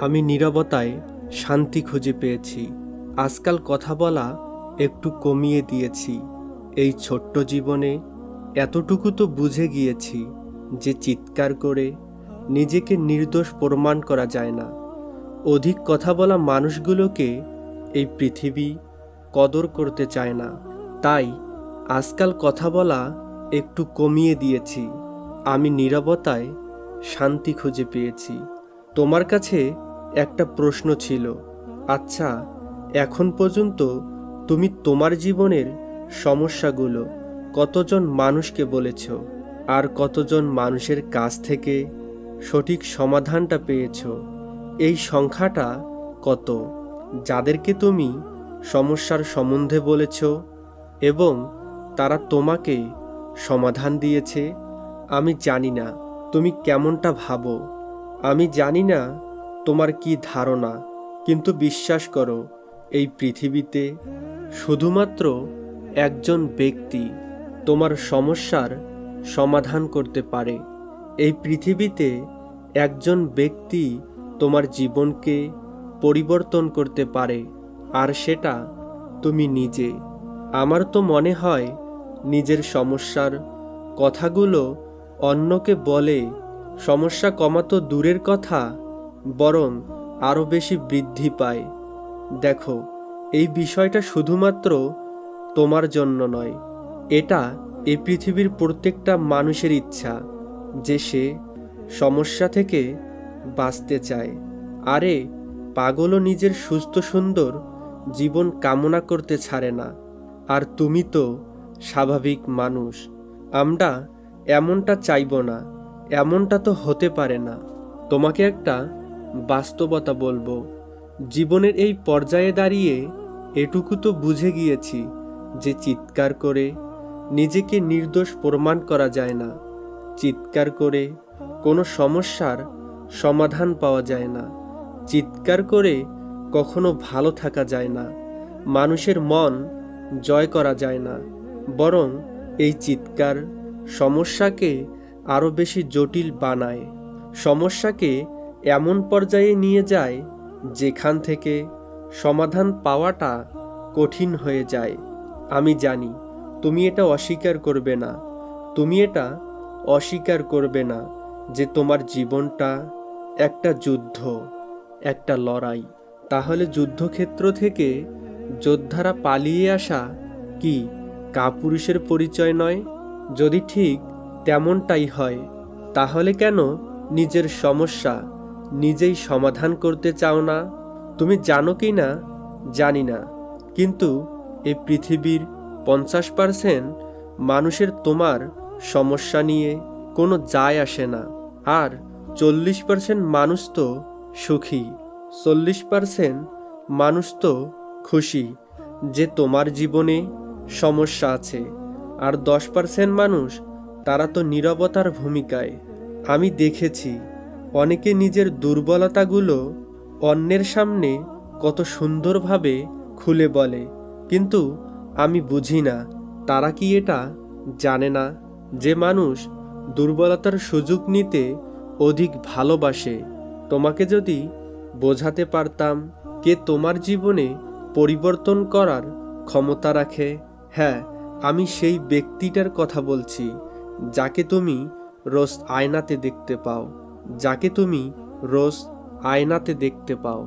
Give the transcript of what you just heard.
আমি নীরবতায় শান্তি খুঁজে পেয়েছি। আজকাল কথা বলা একটু কমিয়ে দিয়েছি। এই ছোট্ট জীবনে এতটুকু তো বুঝে গিয়েছি যে চিৎকার করে নিজেকে নির্দোষ প্রমাণ করা যায় না। অধিক কথা বলা মানুষগুলোকে এই পৃথিবী কদর করতে চায় না। তাই আজকাল কথা বলা একটু কমিয়ে দিয়েছি। আমি নীরবতায় শান্তি খুঁজে পেয়েছি। তোমার কাছে একটা প্রশ্ন ছিল আচ্ছা এখন পর্যন্ত তুমি তোমার জীবনের সমস্যাগুলো কতজন মানুষকে বলেছ আর কতজন মানুষের কাছ থেকে সঠিক সমাধানটা পেয়েছ? এই সংখ্যাটা কত যাদেরকে তুমি সমস্যার সম্বন্ধে বলেছ এবং তারা তোমাকে সমাধান দিয়েছে? আমি জানি না। তুমি কেমনটা ভাবো? আমি জানি না তোমার কি ধারণা? কিন্তু বিশ্বাস করো, এই পৃথিবীতে শুধুমাত্র একজন ব্যক্তি তোমার সমস্যার সমাধান করতে পারে। এই পৃথিবীতে একজন ব্যক্তি তোমার জীবনকে পরিবর্তন করতে পারে, আর সেটা তুমি নিজে। আমার তো মনে হয়, নিজের সমস্যার কথাগুলো অন্যকে বলে, সমস্যা কমাতো দূরের কথা। বরং আরও বেশি বৃদ্ধি পায়। দেখো, এই বিষয়টা শুধুমাত্র তোমার জন্য নয়, এটা এই পৃথিবীর প্রত্যেকটা মানুষের ইচ্ছা যে সে সমস্যা থেকে বাঁচতে চায়। আরে, পাগলও নিজের সুস্থ সুন্দর জীবন কামনা করতে ছাড়ে না। আর তুমি তো স্বাভাবিক মানুষ, আমরা এমনটা চাইব না, এমনটা তো হতে পারে না। তোমাকে একটা বাস্তবতা বলব। জীবনের এই পর্যায়ে দাঁড়িয়ে এটুকু তো বুঝে গিয়েছি যে চিৎকার করে নিজেকে নির্দোষ প্রমাণ করা যায় না। চিৎকার করে কোনো সমস্যার সমাধান পাওয়া যায় না। চিৎকার করে কখনো ভালো থাকা যায় না। মানুষের মন জয় করা যায় না। বরং এই চিৎকার সমস্যাকে আরও বেশি জটিল বানায়। সমস্যাকে এমন পর্যায়ে নিয়ে যায় যেখান থেকে সমাধান পাওয়াটা কঠিন হয়ে যায়। আমি জানি, তুমি এটা অস্বীকার করবে না। তুমি এটা অস্বীকার করবে না যে তোমার জীবনটা একটা যুদ্ধ, একটা লড়াই। তাহলে যুদ্ধক্ষেত্র থেকে যোদ্ধারা পালিয়ে আসা কি কাপুরুষের পরিচয় নয়? যদি ঠিক তেমনটাই হয়, তাহলে কেন নিজের সমস্যা নিজেই সমাধান করতে চাও না? তুমি জানো কি না? জানি না। কিন্তু এই পৃথিবীর পঞ্চাশ পার্সেন্ট মানুষের তোমার সমস্যা নিয়ে কোনো যায় আসে না। আর চল্লিশ পার্সেন্ট মানুষ তো সুখী। চল্লিশ পার্সেন্ট মানুষ তো খুশি যে তোমার জীবনে সমস্যা আছে। আর দশ পার্সেন্ট মানুষ তারা তো নীরবতার ভূমিকায়। আমি দেখেছি অনেকে নিজের দুর্বলতাগুলো অন্যের সামনে কত সুন্দরভাবে খুলে বলে। কিন্তু আমি বুঝি না, তারা কি এটা জানে না যে মানুষ দুর্বলতার সুযোগ নিতে অধিক ভালোবাসে? তোমাকে যদি বোঝাতে পারতাম কে তোমার জীবনে পরিবর্তন করার ক্ষমতা রাখে। হ্যাঁ আমি সেই ব্যক্তিটার কথা বলছি, যাকে তুমি রোজ আয়নাতে দেখতে পাও। যাকে তুমি রোজ আয়নাতে দেখতে পাও।